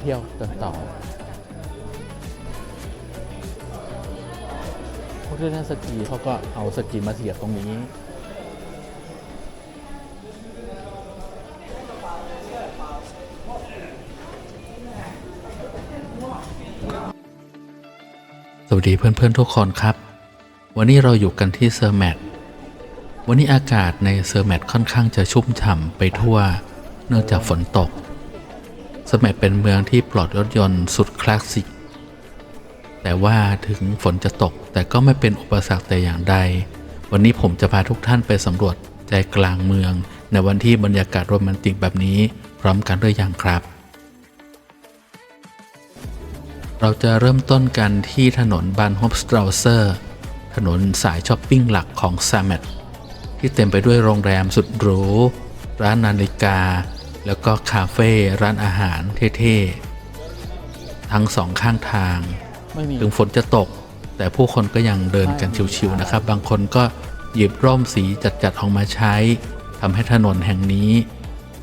เที่ยวกันต่อพวกที่เล่นสกีเขาก็เอาสกีมาเสียบตรงนี้สวัสดีเพื่อนๆทุกคนครับ วันนี้เราอยู่กันที่เซอร์แมทวันนี้อากาศในเซอร์แมทค่อนข้างจะชุ่มฉ่ำไปทั่ว เนื่องจากฝนตก เซอร์แมทเป็นเมืองที่ปลอดรถยนต์สุดคลาสสิก แต่ว่าถึงฝนจะตกแต่ก็ไม่เป็นอุปสรรคแต่อย่างใด วันนี้ผมจะพาทุกท่านไปสำรวจใจกลางเมือง ในวันที่บรรยากาศโรแมนติกแบบนี้พร้อมกันด้วยอย่างครับ เราจะเริ่มต้นกันที่ถนนบานฮอปสตราเซอร์ถนนสายช้อปปิ้งหลักของซา m ม t ที่เต็มไปด้วยโรงแรมสุดหรูร้านนาฬิกา แล้วก็คาเฟ่ร้านอาหารเท่ๆ ทั้งสองข้างทางไม่มีถึงฝนจะตก แต่ผู้คนก็ยังเดินกันชิวๆนะครับ บางคนก็หยิบร่มสีจัดๆออกมาใช้ทำให้ถนนแห่งนี้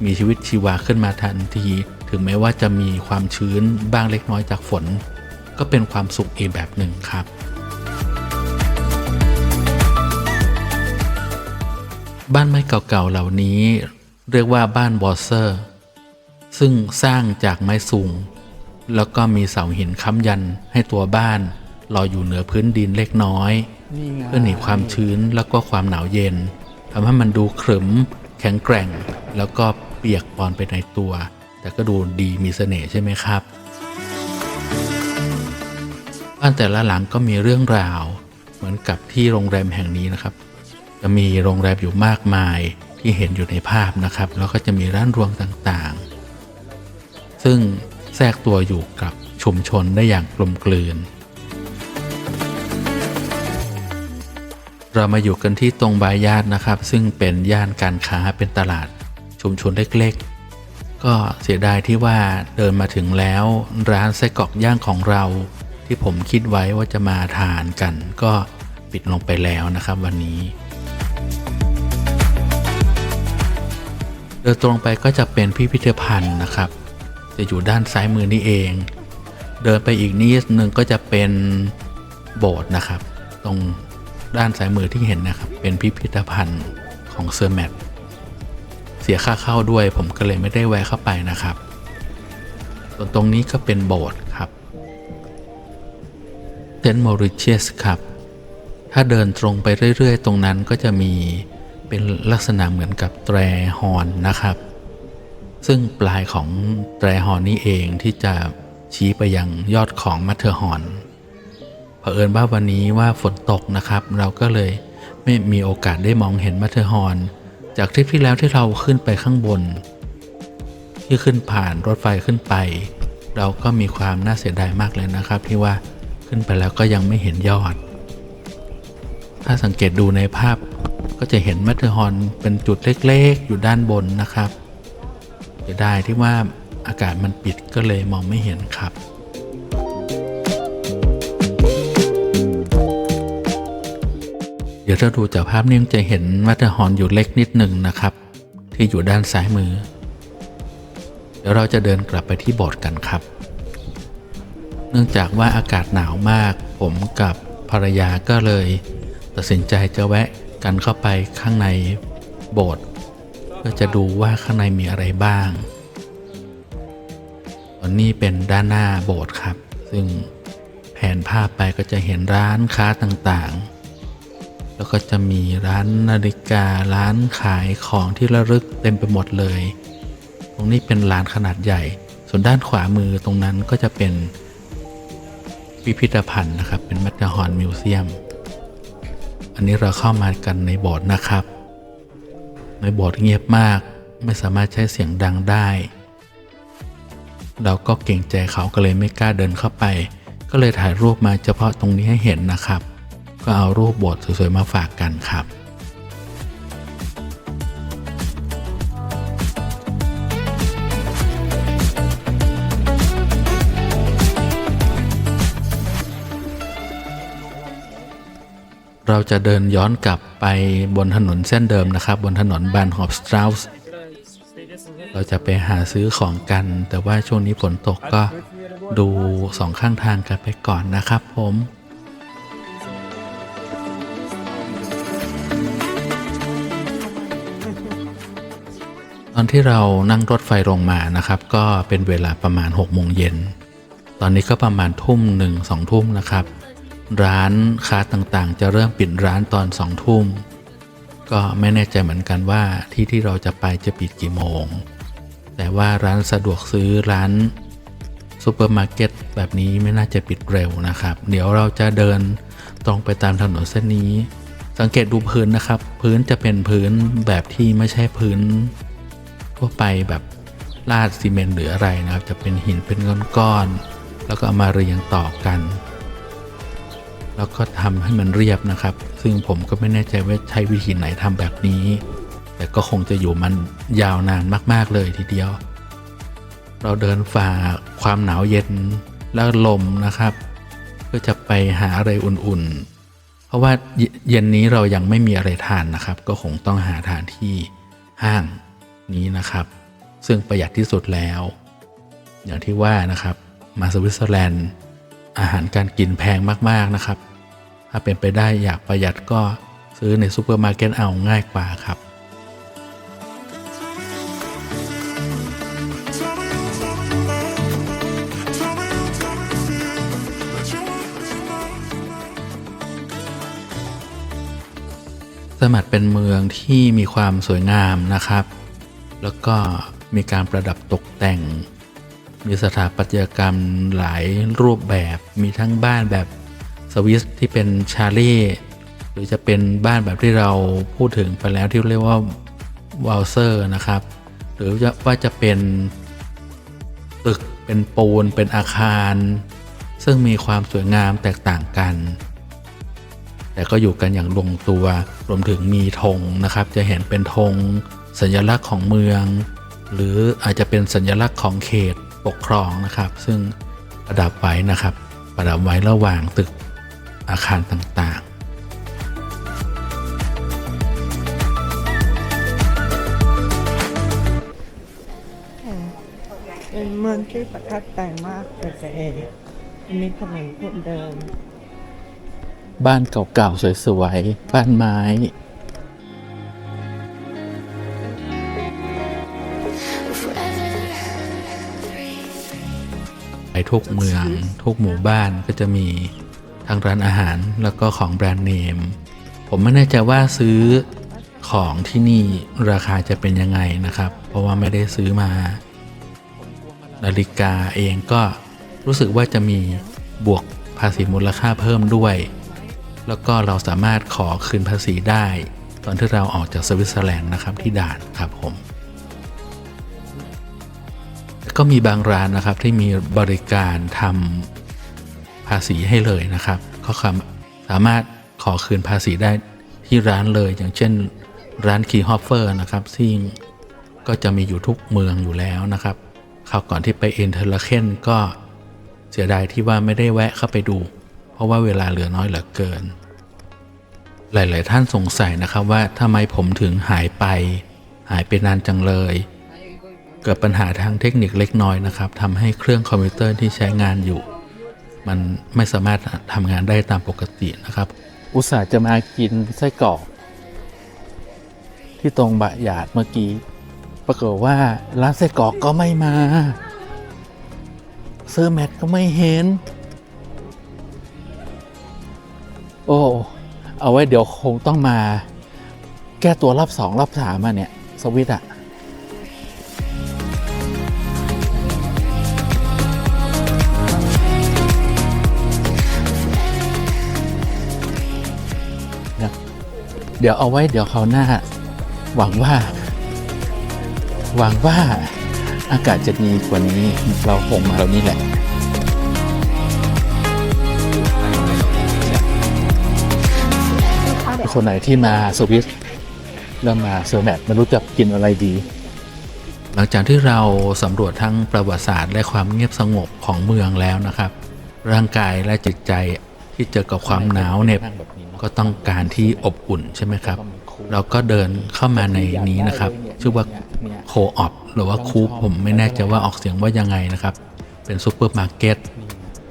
มีชีวิตชีวาขึ้นมาทันที ถึงแม้ว่าจะมีความชื้นบ้างเล็กน้อยจากฝน ก็เป็นความสุขอีกแบบหนึ่งครับ บ้านไม้เก่าๆเหล่านี้ เรียกว่าบ้านบอสเซอร์ ซึ่งสร้างจากไม้สูง แล้วก็มีเสาหินค้ำยันให้ตัวบ้านลอยอยู่เหนือพื้นดินเล็กน้อยนี่ไงเพื่อหนีความชื้นแล้วก็ความหนาวเย็นทำให้มันดูขรึม แข็งแกร่ง แล้วก็เปียกปอนไปในตัว แต่ก็ดูดีมีเสน่ห์ใช่ไหมครับบ้านแต่ละหลังก็มีเรื่องราว เหมือนกับที่โรงแรมแห่งนี้นะครับ จะมีโรงแรมอยู่มากมาย ที่เห็นอยู่ในภาพนะครับ แล้วก็จะมีร้านรวงต่างๆ ซึ่งแทรกตัวอยู่กับชุมชนได้อย่างกลมกลืน เรามาอยู่กันที่ตรงบายญาตินะครับ ซึ่งเป็นย่านการค้าเป็นตลาดชุมชนเล็กๆ ก็เสียดายที่ว่าเดินมาถึงแล้วร้านไส้กรอกย่างของเรา ที่ผมคิดไว้ว่าจะมาทานกัน ก็ปิดลงไปแล้วนะครับวันนี้ เดินตรงไปก็จะเป็นพิพิธภัณฑ์นะครับ จะอยู่ด้านซ้ายมือนี่เอง เดินไปอีกนิดนึงก็จะเป็นโบสถ์นะครับ ตรงด้านซ้ายมือที่เห็นนะครับ เป็นพิพิธภัณฑ์ของเซอร์แมทเสียค่าเข้าด้วยผมก็เลยไม่ได้แวะเข้าไปนะครับ ส่วนตรงนี้ก็เป็นโบสถ์ครับเซนต์มอริเชียสครับ ถ้าเดินตรงไปเรื่อย ๆ ตรงนั้นก็จะมี เป็นลักษณะเหมือนกับแตรฮอนนะครับ ซึ่งปลายของแตรฮอนนี้เองที่จะชี้ไปยังยอดของมัทเทอร์ฮอนเผอิญว่าวันนี้ว่าฝนตกนะครับ เราก็เลยไม่มีโอกาสได้มองเห็นมัทเทอร์ฮอนจากทริปที่แล้วที่เราขึ้นไปข้างบน ที่ขึ้นผ่านรถไฟขึ้นไป เราก็มีความน่าเสียดายมากเลยนะครับ ที่ว่าขึ้นไปแล้วก็ยังไม่เห็นยอด ถ้าสังเกตดูในภาพก็จะเห็นมัทเทอร์ฮอร์นเป็นจุดเล็กๆ อยู่ด้านบนนะครับเสียดายที่ว่าอากาศมันปิดก็เลยมองไม่เห็นครับ เดี๋ยวถ้าดูจากภาพนิ่งจะเห็นมัทเทอร์ฮอร์นอยู่เล็กนิดหนึ่งนะครับ ที่อยู่ด้านซ้ายมือ เดี๋ยวเราจะเดินกลับไปที่โบสถ์กันครับ เนื่องจากว่าอากาศหนาวมาก ผมกับภรรยาก็เลย ตัดสินใจจะแวะกันเข้าไปข้างในโบสถ์เพื่อจะดูว่าข้างในมีอะไรบ้างตอนนี้เป็นด้านหน้าโบสถ์ครับ ซึ่งแผนภาพไปก็จะเห็นร้านค้าต่างๆ แล้วก็จะมีร้านนาฬิการ้านขายของที่ระลึกเต็มไปหมดเลย ตรงนี้เป็นร้านขนาดใหญ่ ส่วนด้านขวามือตรงนั้นก็จะเป็นพิพิธภัณฑ์นะครับ เป็นมัตเตอร์ฮอร์นมิวเซียม อันนี้เราเข้ามากันในโบสถ์นะครับ ในโบสถ์เงียบมากไม่สามารถใช้เสียงดังได้ เราก็เกรงใจเขาก็เลยไม่กล้าเดินเข้าไป ก็เลยถ่ายรูปมาเฉพาะตรงนี้ให้เห็นนะครับ ก็เอารูปโบสถ์สวยๆมาฝากกันครับ เราจะเดินย้อนกลับไปบนถนนเส้นเดิมนะครับ บนถนนบานฮอปสตราสเราจะไปหาซื้อของกัน แต่ว่าช่วงนี้ฝนตกก็ดูสองข้างทางกันไปก่อนนะครับผมตอนที่เรานั่งรถไฟลงมานะครับ ก็เป็นเวลาประมาณ6โมงเย็น ตอนนี้ก็ประมาณทุ่มหนึ่งสองทุ่มนะครับ ร้านค้าต่างๆ จะเริ่มปิดร้านตอนสองทุ่ม ก็ไม่แน่ใจเหมือนกันว่าที่ที่เราจะไปจะปิดกี่โมง แต่ว่าร้านสะดวกซื้อร้านซูเปอร์มาร์เก็ตแบบนี้ไม่น่าจะปิดเร็วนะครับ เดี๋ยวเราจะเดินตรงไปตามถนนเส้นนี้ สังเกตดูพื้นนะครับ พื้นจะเป็นพื้นแบบที่ไม่ใช่พื้น ทั่วไปแบบลาดซีเมนต์หรืออะไรนะครับ จะเป็นหินเป็นก้อนๆแล้วก็เอามาเรียงต่อกัน แล้วก็ทำให้มันเรียบนะครับ ซึ่งผมก็ไม่แน่ใจว่าใช้วิธีไหนทำแบบนี้ แต่ก็คงจะอยู่มันยาวนานมาก ๆ เลยทีเดียว เราเดินฝ่าความหนาวเย็นแล้วลมนะครับเพื่อจะไปหาอะไรอุ่นๆ เพราะว่าเย็นนี้เรายังไม่มีอะไรทานนะครับ ก็คงต้องหาทานที่ห้างนี้นะครับ ซึ่งประหยัดที่สุดแล้ว อย่างที่ว่านะครับมาสวิตเซอร์แลนด์ อาหารการกินแพงมากๆนะครับ ถ้าเป็นไปได้อยากประหยัดก็ซื้อในซูเปอร์มาร์เก็ตเอาง่ายกว่าครับสมัดเป็นเมืองที่มีความสวยงามนะครับ แล้วก็มีการประดับตกแต่ง มีสถาปัตยกรรมหลายรูปแบบ มีทั้งบ้านแบบสวิสที่เป็นชาล่หรือจะเป็นบ้านแบบที่เราพูดถึงไปแล้วที่เรียกว่าวอลเซอร์นะครับ หรือจะว่าจะเป็นตึกเป็นปูนเป็นอาคาร ซึ่งมีความสวยงามแตกต่างกัน แต่ก็อยู่กันอย่างลงตัวรวมถึงมีธงนะครับ จะเห็นเป็นธงสัญลักษณ์ของเมือง หรืออาจจะเป็นสัญลักษณ์ของเขต ปกครองนะครับ ซึ่งประดับไว้นะครับ ประดับไว้ระหว่างตึกอาคารต่างๆ เป็นเมืองที่ประทับใจมากเลยตัวเองมีถนนคนเดิน บ้านเก่าๆสวยๆ บ้านไม้ ทุกเมือง ทุกหมู่บ้านก็จะมีทั้งร้านอาหารแล้วก็ของแบรนด์เนม ผมไม่แน่ใจว่าซื้อของที่นี่ราคาจะเป็นยังไงนะครับ เพราะว่าไม่ได้ซื้อมา นาฬิกาเองก็รู้สึกว่าจะมีบวกภาษีมูลค่าเพิ่มด้วย แล้วก็เราสามารถขอคืนภาษีได้ ตอนที่เราออกจากสวิตเซอร์แลนด์นะครับที่ด่านครับผม ก็มีบางร้านนะครับที่มีบริการทำภาษีให้เลยนะครับก็สามารถขอคืนภาษีได้ที่ร้านเลยอย่างเช่นร้านคีฮอฟเฟอร์นะครับซึ่งก็จะมีอยู่ทุกเมืองอยู่แล้วนะครับคราวก่อนที่ไปเอ็นเทอร์เคนก็เสียดายที่ว่าไม่ได้แวะเข้าไปดู เพราะว่าเวลาเหลือน้อยเหลือเกิน หลาย ๆ ท่านสงสัยนะครับว่าทำไมผมถึงหายไป หายไปนานจังเลย กิดปัญหาทางเทคนิคเล็กน้อยนะครับทำให้เครื่องคอมพิวเตอร์ที่ใช้งานอยู่ มันไม่สามารถทำงานได้ตามปกตินะครับ อุตส่าห์จะมากินไส้กรอกที่ตรงบะหยาดเมื่อกี้ ปรากฏว่าร้านไส้กรอกก็ไม่มา เซอร์แมทก็ไม่เห็น โอ้ เอาไว้เดี๋ยวคงต้องมา แก้ตัวรอบสองรอบสามอะเนี่ย สวิตอะ เดี๋ยวเอาไว้เดี๋ยวเขาวหน้า หวังว่า หวังว่าอากาศจะดีกว่านี้เราคงมาแล้วนี่แหละคนไหนที่มาสวิสแล้วมาเซอร์แมทไม่รู้จะกินอะไรดี หลังจากที่เราสำรวจทั้งประวัติศาสตร์และความเงียบสงบของเมืองแล้วนะครับ ร่างกายและจิตใจ ที่เจอกับความหนาวเหน็บก็ต้องการที่อบอุ่นใช่ไหมครับเราก็เดินเข้ามาในนี้นะครับ ชื่อว่าโคออปหรือว่าคูปผมไม่แน่ใจว่าออกเสียงว่ายังไงนะครับ เป็นซูเปอร์มาร์เก็ต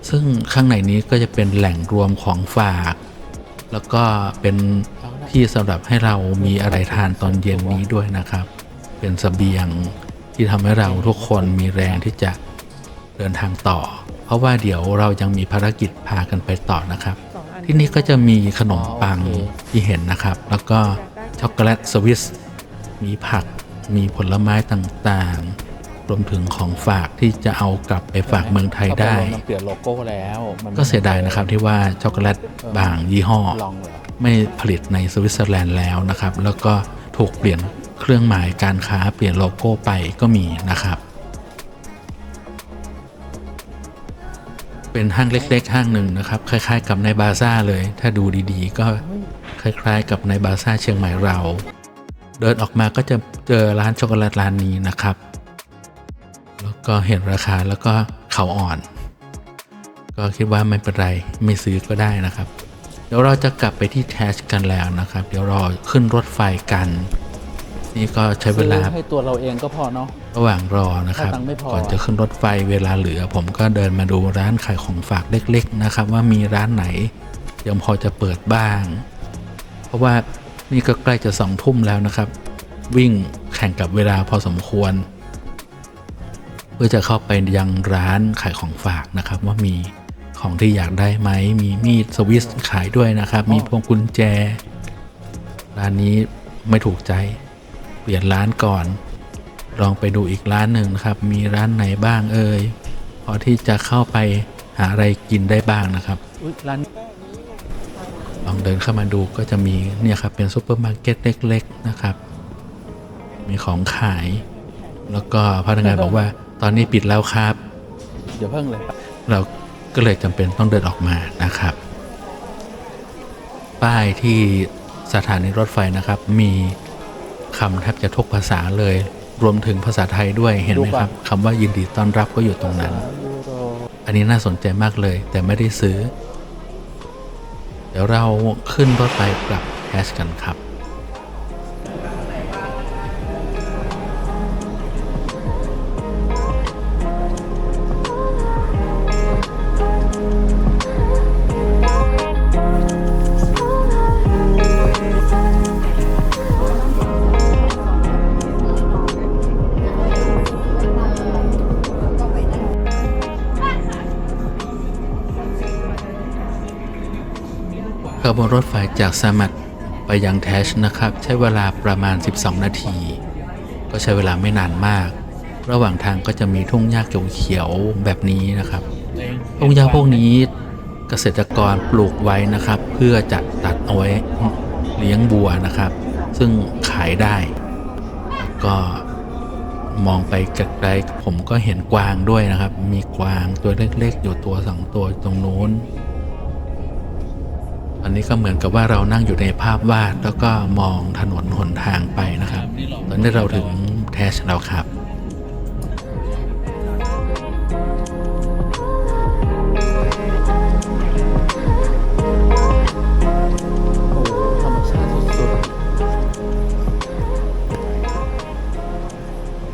ซึ่งข้างในนี้ก็จะเป็นแหล่งรวมของฝาก แล้วก็เป็นที่สำหรับให้เรามีอะไรทานตอนเย็นนี้ด้วยนะครับ เป็นสเสบียงที่ทำให้เราทุกคนมีแรงที่จะเดินทางต่อ เพราะว่าเดี๋ยวเรายังมีภารกิจพากันไปต่อนะครับสองอันที่นี่ก็จะมีขนมปังอ๋อโอเคที่เห็นนะครับ แล้วก็ช็อกโกแลตสวิสมีผักมีผลไม้ต่างๆ รวมถึงของฝากที่จะเอากลับไปฝากเมืองไทยได้เอาปลงเปลี่ยนโลโก้แล้วมันก็เสียดายนะครับที่ว่าช็อกโกแลตบางยี่ห้อลองเหรอไม่ผลิตในสวิตเซอร์แลนด์แล้วนะครับ แล้วก็ถูกเปลี่ยนเครื่องหมายการค้าเปลี่ยนโลโก้ไปก็มีนะครับ เป็นห้างเล็ก ๆ ห้างหนึ่งนะครับ คล้าย ๆ กับในบาซ่าเลย ถ้าดูดีๆ ก็คล้ายๆ กับในบาซ่าเชียงใหม่เรา เดินออกมาก็จะเจอร้านช็อกโกแลตร้านนี้นะครับ แล้วก็เห็นราคาแล้วก็เขาอ่อน ก็คิดว่าไม่เป็นไรไม่ซื้อก็ได้นะครับ เดี๋ยวเราจะกลับไปที่แทชกันแล้วนะครับ เดี๋ยวรอขึ้นรถไฟกัน นี่ก็ใช้เวลาซื้อให้ตัวเราเองก็พอเนาะระหว่างรอนะครับถ้าตังค์ไม่พอก่อนจะขึ้นรถไฟเวลาเหลือ ผมก็เดินมาดูร้านขายของฝากเล็ก ๆ นะครับ ว่ามีร้านไหนยังพอจะเปิดบ้าง เพราะว่านี่ก็ใกล้จะสองทุ่มแล้วนะครับ วิ่งแข่งกับเวลาพอสมควร เพื่อจะเข้าไปยังร้านขายของฝากนะครับ ว่ามีของที่อยากได้ไหมมีมีดสวิสขายด้วยนะครับ มีพวงกุญแจร้านนี้ไม่ถูกใจเปลี่ยนร้านก่อน ลองไปดูอีกร้านหนึ่งนะครับ มีร้านไหนบ้างเอ่ยพอที่จะเข้าไปหาอะไรกินได้บ้างนะครับอุ๊ยร้านลองเดินเข้ามาดูก็จะมีเนี่ยครับเป็นซูเปอร์มาร์เก็ตเล็ก ๆนะครับ มีของขาย แล้วก็พนักงานบอกว่าตอนนี้ปิดแล้วครับเดี๋ยวเพิ่งเลยเราก็เลยจำเป็นต้องเดินออกมานะครับ ป้ายที่สถานีรถไฟนะครับมี คำแทบจะทุกภาษาเลย รวมถึงภาษาไทยด้วยเห็นไหมครับคำว่ายินดีต้อนรับก็อยู่ตรงนั้นยูโรอันนี้น่าสนใจมากเลย แต่ไม่ได้ซื้อ เดี๋ยวเราขึ้นรถไฟกลับแฮชกันครับ รถไฟจากสมัตไปยังแทชนะครับ ใช้เวลาประมาณ 12 นาที ก็ใช้เวลาไม่นานมาก ระหว่างทางก็จะมีทุ่งหญ้าเขียวๆแบบนี้นะครับทุ่งหญ้าพวกนี้เกษตรกรปลูกไว้นะครับ เพื่อจะตัดเอาไว้เลี้ยงบัวนะครับ ซึ่งขายได้ ก็มองไปไกลๆผมก็เห็นกวางด้วยนะครับ มีกวางตัวเล็กๆ อยู่ตัวสองตัวตรงนู้น อันนี้ก็เหมือนกับว่าเรานั่งอยู่ในภาพวาดแล้วก็มองถนนหนทางไปนะครับ ตอนนี้เราถึงแทชแล้วครับโอ้โหธรรมชาติสุด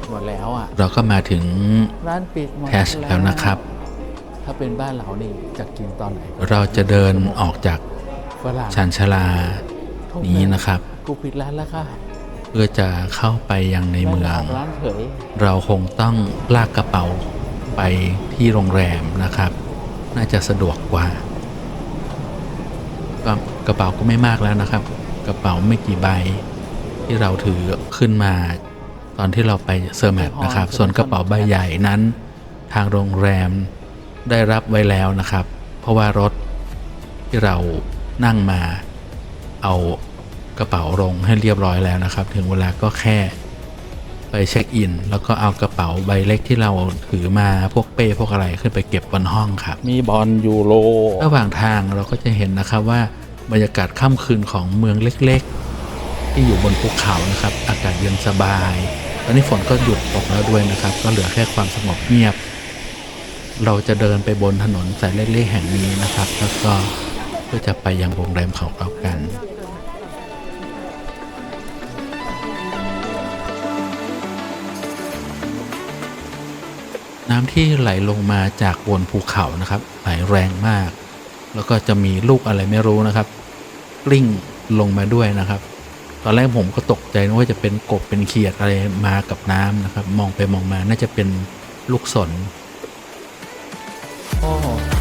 ๆหมดแล้วอะเราก็มาถึงร้านปิดหมดแทชแล้วนะครับ ถ้าเป็นบ้านเรานี่จะกินตอนไหน เราจะเดินออกจากฝรั่ง ชานชาลานี้นะครับ กูปิดร้านแล้วค่ะเพื่อจะเข้าไปยังในเมืองร้านเผยเราคงต้องลากกระเป๋าไปที่โรงแรมนะครับ น่าจะสะดวกกว่า ก็กระเป๋าก็ไม่มากแล้วนะครับ กระเป๋าไม่กี่ใบ ที่เราถือขึ้นมาตอนที่เราไปเซอร์แมทนะครับ ส่วนกระเป๋าใบใหญ่นั้น ทางโรงแรมได้รับไว้แล้วนะครับ เพราะว่ารถที่เรา นั่งมาเอากระเป๋าลงให้เรียบร้อยแล้วนะครับ ถึงเวลาก็แค่ไปเช็คอิน แล้วก็เอากระเป๋าใบเล็กที่เราถือมาพวกเป้พวกอะไรขึ้นไปเก็บบนห้องครับ มีบอลยูโรระหว่างทางเราก็จะเห็นนะครับว่าบรรยากาศค่ำคืนของเมืองเล็กๆ ที่อยู่บนภูเขานะครับ อากาศเย็นสบาย ตอนนี้ฝนก็หยุดตกแล้วด้วยนะครับ ก็เหลือแค่ความสงบเงียบ เราจะเดินไปบนถนนสายเล็กๆแห่งนี้นะครับ แล้วก็เพื่อจะไปยังโรงแรมของเรากันน้ำที่ไหลลงมาจากบนภูเขานะครับ ไหลแรงมาก แล้วก็จะมีลูกอะไรไม่รู้นะครับกลิ้งลงมาด้วยนะครับ ตอนแรกผมก็ตกใจว่าจะเป็นกบเป็นเขียดอะไรมากับน้ำนะครับ มองไปมองมาน่าจะเป็นลูกสนโอ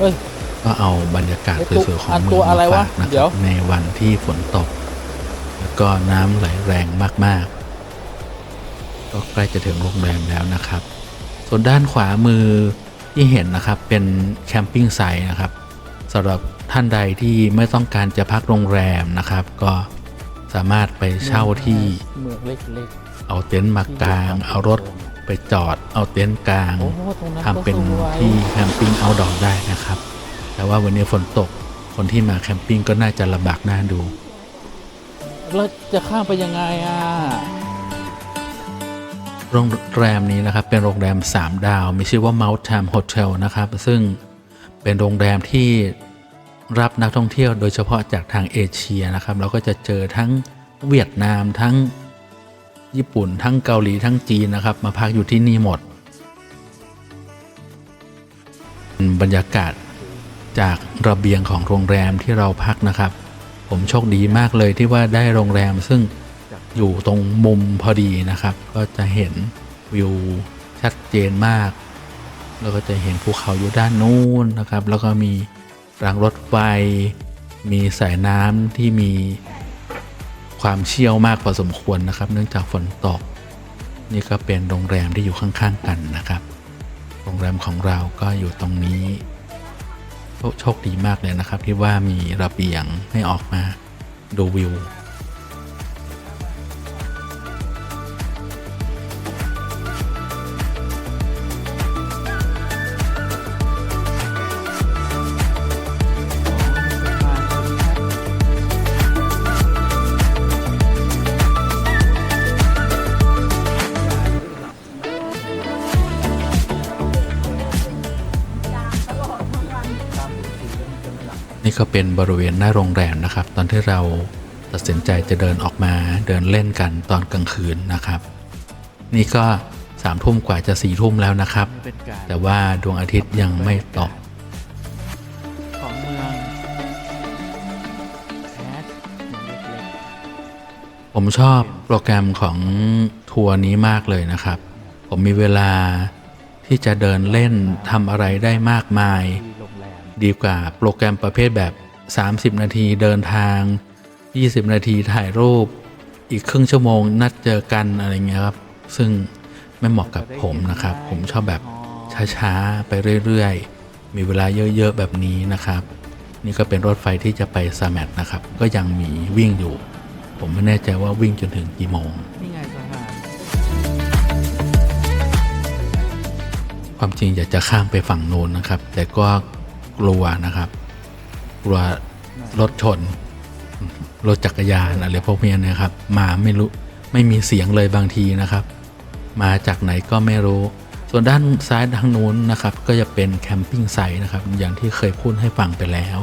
เฮ้ย ก็เอาบรรยากาศไอ้ตัวสวยๆของอันเมืตัอวงอะไรมาวะฝากนะคเดี๋ยรัว บในวันที่ฝนตก แล้วก็น้ำไหลแรงมากๆ ก็ใกล้จะถึงโรงแรมแล้วนะครับ ส่วนด้านขวามือที่เห็นนะครับเป็นแคมปิ้งไซต์นะครับสำหรับท่านใดที่ไม่ต้องการจะพักโรงแรมนะครับ ก็สามารถไปเช่าที่ เมืองเล็ก เอาเต็นท์มากาง เอารถ ไปจอดเอาเต็นท์กลางๆโอ้ตรงนั้นทำเป็นก็สวยที่แคมปิ้งเอาดอร์ได้นะครับ แต่ว่าวันนี้ฝนตกคนที่มาแคมปิ้งก็น่าจะลำบากน่าดูแล้วจะข้ามไปยังไงอะโรงแรมนี้นะครับเป็นโรงแรม 3 ดาว มีชื่อว่า Mount Time Hotel นะครับ ซึ่งเป็นโรงแรมที่รับนักท่องเที่ยวโดยเฉพาะจากทางเอเชียนะครับ เราก็จะเจอทั้งเวียดนามทั้ง ญี่ปุ่นทั้งเกาหลีทั้งจีนนะครับ มาพักอยู่ที่นี่หมด บรรยากาศจากระเบียงของโรงแรมที่เราพักนะครับ ผมโชคดีมากเลยที่ว่าได้โรงแรมซึ่งอยู่ตรงมุมพอดีนะครับ ก็จะเห็นวิวชัดเจนมาก แล้วก็จะเห็นภูเขาอยู่ด้านนู้นนะครับ แล้วก็มีรางรถไฟ มีสายน้ำที่มี ความเชี่ยวมากพอสมควรนะครับ เนื่องจากฝนตก นี่ก็เป็นโรงแรมที่อยู่ข้างๆกันนะครับ โรงแรมของเราก็อยู่ตรงนี้โชคดีมากเลยนะครับที่ว่ามีระเบียงให้ออกมาดูวิว ก็เป็นบริเวณหน้าโรงแรมนะครับ ตอนที่เราตัดสินใจจะเดินออกมาเดินเล่นกันตอนกลางคืนนะครับ นี่ก็สามทุ่มกว่าจะสี่ทุ่มแล้วนะครับเป็นการแต่ว่าดวงอาทิตย์ยังไม่ตกของเมืองแคสเมืองเล็กผมชอบโปรแกรมของทัวร์นี้มากเลยนะครับ ผมมีเวลาที่จะเดินเล่นทำอะไรได้มากมายๆที่โรงแรม ดีกว่าโปรแกรมประเภทแบบ 30 นาทีเดินทาง 20 นาทีถ่ายรูป อีกครึ่งชั่วโมงนัดเจอกันอะไรเงี้ยครับ ซึ่งไม่เหมาะกับผมนะครับ ผมชอบแบบช้าๆ ไปเรื่อยๆ มีเวลาเยอะๆ แบบนี้นะครับ นี่ก็เป็นรถไฟที่จะไปซาแมทนะครับ ก็ยังมีวิ่งอยู่ ผมไม่แน่ใจว่าวิ่งจนถึงกี่โมงนี่ไงสะพานความจริงอยากจะข้ามไปฝั่งโน้นนะครับ แต่ก็ กลัวนะครับ กลัวรถชน รถจักรยานอะไรพวกนี้นะครับ มาไม่รู้ไม่มีเสียงเลยบางทีนะครับ มาจากไหนก็ไม่รู้ ส่วนด้านซ้ายทางนู้นนะครับ ก็จะเป็นแคมปิ้งไซต์นะครับ อย่างที่เคยพูดให้ฟังไปแล้ว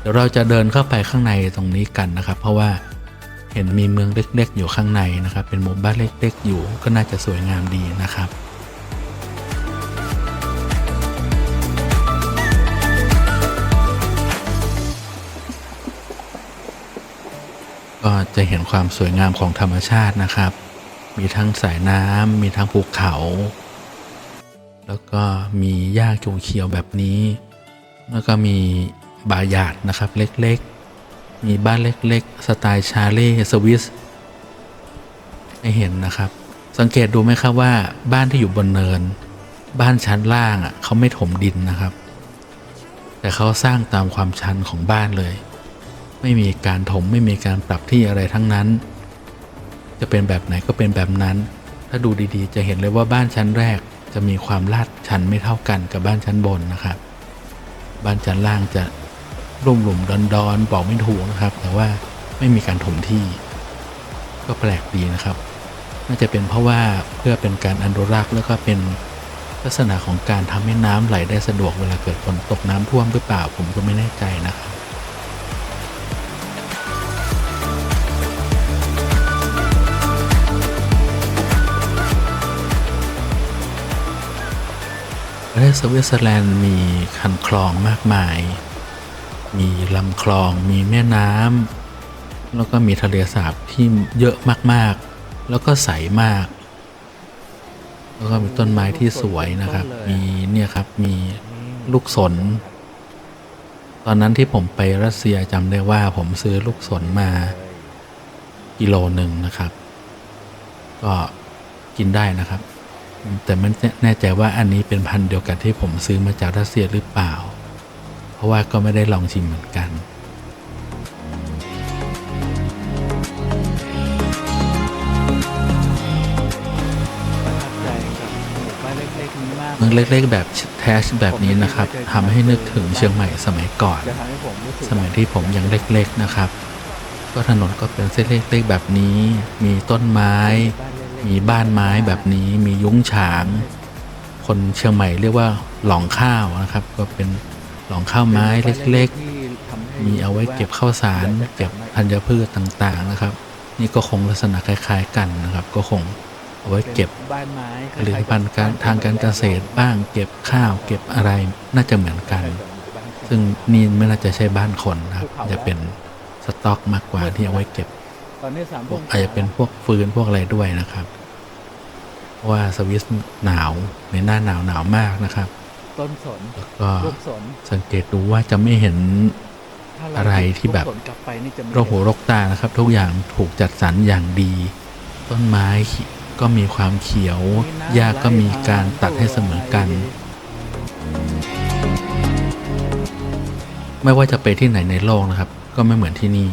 เดี๋ยวเราจะเดินเข้าไปข้างในตรงนี้กันนะครับ เพราะว่าเห็นมีเมืองเล็กๆ อยู่ข้างในนะครับ เป็นหมู่บ้านเล็กๆ อยู่ก็น่าจะสวยงามดีนะครับ ก็จะเห็นความสวยงามของธรรมชาตินะครับ มีทั้งสายน้ำมีทั้งภูเขา แล้วก็มีหญ้าจงเขียวแบบนี้ แล้วก็มีบาหยาดนะครับเล็กๆ มีบ้านเล็กๆ สไตล์ชาเล่สวิสให้เห็นนะครับ สังเกตดูไหมครับว่าบ้านที่อยู่บนเนิน บ้านชั้นล่างอะเขาไม่ถมดินนะครับ แต่เขาสร้างตามความชันของบ้านเลย ไม่มีการถมไม่มีการปรับที่อะไรทั้งนั้น จะเป็นแบบไหนก็เป็นแบบนั้น ถ้าดูดีๆ จะเห็นเลยว่าบ้านชั้นแรกจะมีความลาดชันไม่เท่ากันกับบ้านชั้นบนนะครับ บ้านชั้นล่างจะรุ่มหลุมดอนดอนๆบอกไม่ถูกนะครับ แต่ว่าไม่มีการถมที่ ก็แปลกดีนะครับ น่าจะเป็นเพราะว่าเพื่อเป็นการอนุรักษ์แล้วก็เป็นลักษณะของการทำให้น้ำไหลได้สะดวกเวลาเกิดฝนตกน้ำท่วมหรือเปล่าผมก็ไม่แน่ใจนะครับ ประเทศสวิตเซอร์แลนด์มีคันคลองมากมาย มีลำคลอง มีแม่น้ำ แล้วก็มีทะเลสาบที่เยอะมากๆ แล้วก็ใสมาก แล้วก็มีต้นไม้ที่สวยนะครับ มีเนี่ยครับ มีลูกสน ตอนนั้นที่ผมไปรัสเซียจำได้ว่าผมซื้อลูกสนมากิโลหนึ่งนะครับ ก็กินได้นะครับ แต่ไม่แน่ใจว่าอันนี้เป็นพันธุ์เดียวกันที่ผมซื้อมาจากรัสเซียหรือเปล่า เพราะว่าก็ไม่ได้ลองชิมเหมือนกันประทับใจกับหมู่บ้านเล็กๆนี้มากเมืองเล็กๆแบบแทชแบบนี้นะครับทำให้นึกถึงเชียงใหม่สมัยก่อนจะทำให้ผมรู้สึกสมัยที่ผมยังเล็กๆนะครับ ก็ถนนก็เป็นเส้นเล็กๆแบบนี้ มีต้นไม้ มีบ้านไม้แบบนี้มียุ้งฉาง คนเชียงใหม่เรียกว่าหลองข้าวนะครับ ก็เป็นหลองข้าวไม้เล็กๆ มีเอาไว้เก็บข้าวสารเก็บธัญพืชต่างๆนะครับ นี่ก็คงลักษณะคล้าย ๆ กันนะครับ ก็คงเอาไว้เก็บบ้านไม้ผลิตภัณฑ์การทางการเกษตรบ้าง เก็บข้าว เก็บอะไรน่าจะเหมือนกัน ซึ่งนี่ไม่น่าจะใช่บ้านคนนะครับ จะเป็นสต็อกมากกว่าที่เอาไว้เก็บ ตอนนี้สามพวกอาจจะเป็นพวกฟืนพวกอะไรด้วยนะครับเพราะว่าสวิสหนาวในหน้าหนาวหนาวมากนะครับ ต้นสนแล้วก็ลูกสนสังเกตดูว่าจะไม่เห็นถ้าเาอะไรที่แบบลูกสนกลับไปนี่จะไม่โรคหูโรคตานะครับ ทุกอย่างถูกจัดสรรอย่างดี ต้นไม้ก็มีความเขียวหญ้าก็มีการตัดให้เสมอกัน ไม่ว่าจะไปที่ไหนในโลกนะครับ ก็ไม่เหมือนที่นี่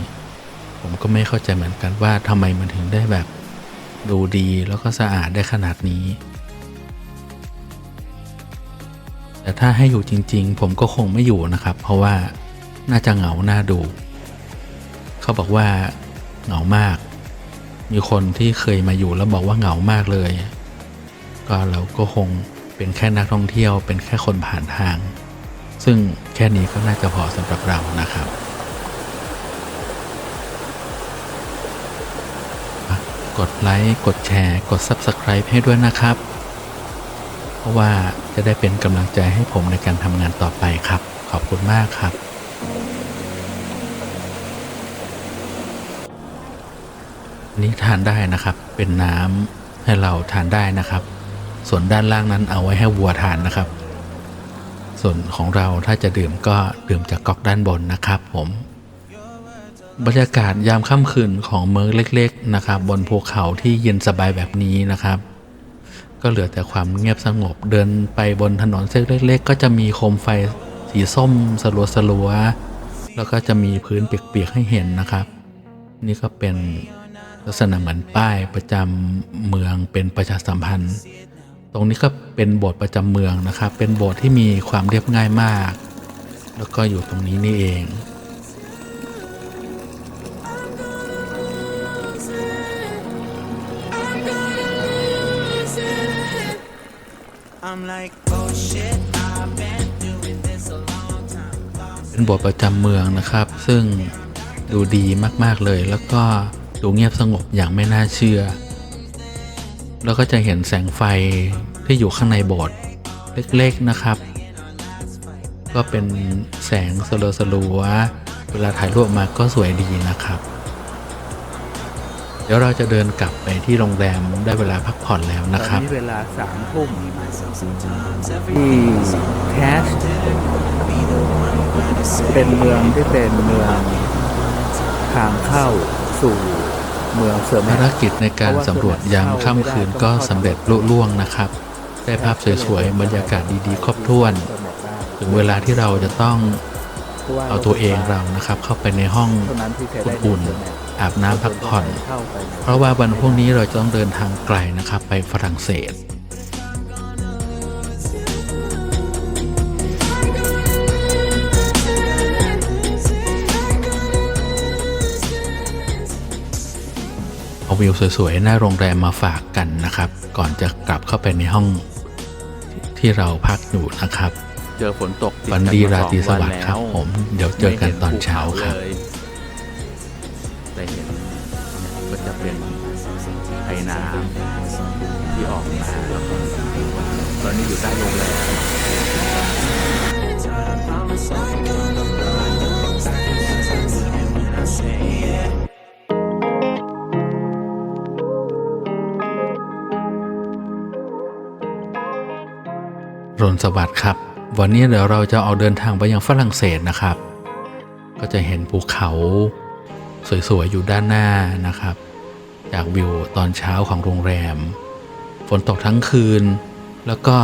ผมก็ไม่เข้าใจเหมือนกันว่าทำไมมันถึงได้แบบ ดูดีแล้วก็สะอาดได้ขนาดนี้ แต่ถ้าให้อยู่จริง ๆ ผมก็คงไม่อยู่นะครับ เพราะว่าน่าจะเหงาหน้าดู เขาบอกว่าเหงามาก มีคนที่เคยมาอยู่แล้วบอกว่าเหงามากเลย ก็เราก็คงเป็นแค่นักท่องเที่ยวเป็นแค่คนผ่านทาง ซึ่งแค่นี้ก็น่าจะพอสำหรับเรานะครับ กดไลค์ กดแชร์ กด Subscribe ให้ด้วยนะครับ เพราะว่าจะได้เป็นกำลังใจให้ผมในการทำงานต่อไปครับ ขอบคุณมากครับนนี้ทานได้นะครับ เป็นน้ำให้เราทานได้นะครับ ส่วนด้านล่างนั้นเอาไว้ให้วัวทานนะครับ ส่วนของเราถ้าจะดื่มก็ดื่มจากก๊อกด้านบนนะครับผม บรรยากาศยามค่ำคืนของเมืองเล็กๆนะครับ บนภูเขาที่เย็นสบายแบบนี้นะครับ ก็เหลือแต่ความเงียบสงบเดินไปบนถนนเส้นเล็ก ๆ ก็จะมีโคมไฟสีส้มสลัวสลัวๆแล้วก็จะมีพื้นเปียกๆให้เห็นนะครับ นี่ก็เป็นลักษณะเหมือนป้ายประจำเมืองเป็นประชาสัมพันธ์ ตรงนี้ก็เป็นโบสถ์ประจำเมืองนะครับ เป็นโบสถ์ที่มีความเรียบง่ายมาก แล้วก็อยู่ตรงนี้นี่เอง เป็นโบสถ์ประจำเมืองนะครับ ซึ่งดูดีมากๆเลย แล้วก็ดูเงียบสงบอย่างไม่น่าเชื่อ แล้วก็จะเห็นแสงไฟที่อยู่ข้างในโบสถ์เล็กๆนะครับ ก็เป็นแสงสลัวสลัวๆเวลาถ่ายรูปมาก็สวยดีนะครับ เดี๋ยวเราจะเดินกลับไปที่โรงแรมได้เวลาพักผ่อนแล้วตนะอนครับนี้เวลาสามทุ่มที่แคชเป็นเมืองที่เป็นเมืองทางเข้าสู่เมืองเสริมภารกิจในการสำรวจยามค่ำคืนก็สำเร็จลุล่วงนะครับ ได้ภาพสวยๆ บรรยากาศดีๆ ครบถ้วน ถึงเวลาที่เราจะต้อง เอาตัวเองเรานะครับเข้าไปในห้องเท่านั้นที่จะได้อุ่นๆอาบน้ำพักผ่อนเข้าไปในเพราะว่าวันพรุ่งนี้เราจะต้องเดินทางไกลนะครับไปฝรั่งเศสเอาวิวสวยๆหน้าโรงแรมมาฝากกันนะครับ ก่อนจะกลับเข้าไปในห้องที่เราพักอยู่นะครับ เจอฝนตกฝันดีราตรีสวัสดิ์ครับผมเดี๋ยวเจอกันตอนเช้าครับแต่เห็นก็จะเป็นไอ้น้ำที่ออกมาแล้วก็ตอนนี้อยู่ใต้ลมแรงรนสวัสดิ์ครับ วันนี้เดี๋ยวเราจะออกเดินทางไปยังฝรั่งเศสนะครับ ก็จะเห็นภูเขาสวยๆอยู่ด้านหน้านะครับ จากวิวตอนเช้าของโรงแรม ฝนตกทั้งคืน แล้วก็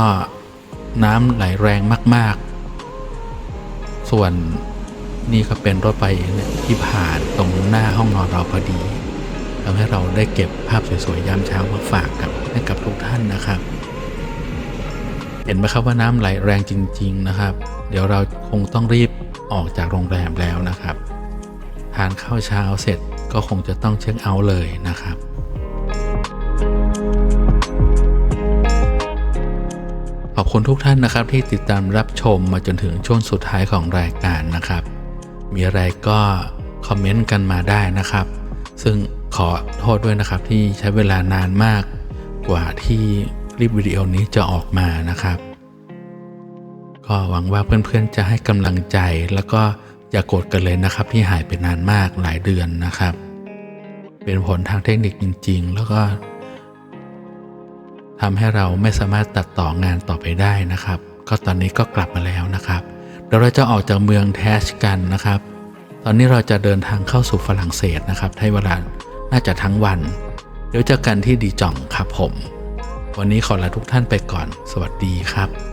น้ำไหลแรงมากๆ ส่วนนี่ก็เป็นรถไฟที่ผ่านตรงหน้าห้องนอนเราพอดีทำให้เราได้เก็บภาพสวยๆยามเช้ามาฝากกับให้กับทุกท่านนะครับ เห็นไหมครับว่าน้ำไหลแรงจริง ๆนะครับ เดี๋ยวเราคงต้องรีบออกจากโรงแรมแล้วนะครับ ทานข้าวเช้าเสร็จก็คงจะต้องเช็คเอาท์เลยนะครับขอบคุณทุกท่านนะครับที่ติดตามรับชมมาจนถึงช่วงสุดท้ายของรายการนะครับ มีอะไรก็คอมเมนต์กันมาได้นะครับ ซึ่งขอโทษด้วยนะครับที่ใช้เวลานานมากกว่าที่ ลิปวิดีโอนี้จะออกมานะครับ ก็หวังว่าเพื่อนๆจะให้กำลังใจแล้วก็อย่ากโกรธกันเลยนะครับ ที่หายไปนานมากหลายเดือนนะครับ เป็นผลทางเทคนิคจริง ๆ แล้วก็ทำให้เราไม่สามารถตัดต่องานต่อไปได้นะครับ ก็ตอนนี้ก็กลับมาแล้วนะครับเดี๋ยวเราจะออกจากเมืองแทชกันนะครับ ตอนนี้เราจะเดินทางเข้าสู่ฝรั่งเศสนะครับให้เวลาน่าจะทั้งวัน เดี๋ยวเจอกันที่ดีจ่องครับผม วันนี้ขอลาทุกท่านไปก่อน สวัสดีครับ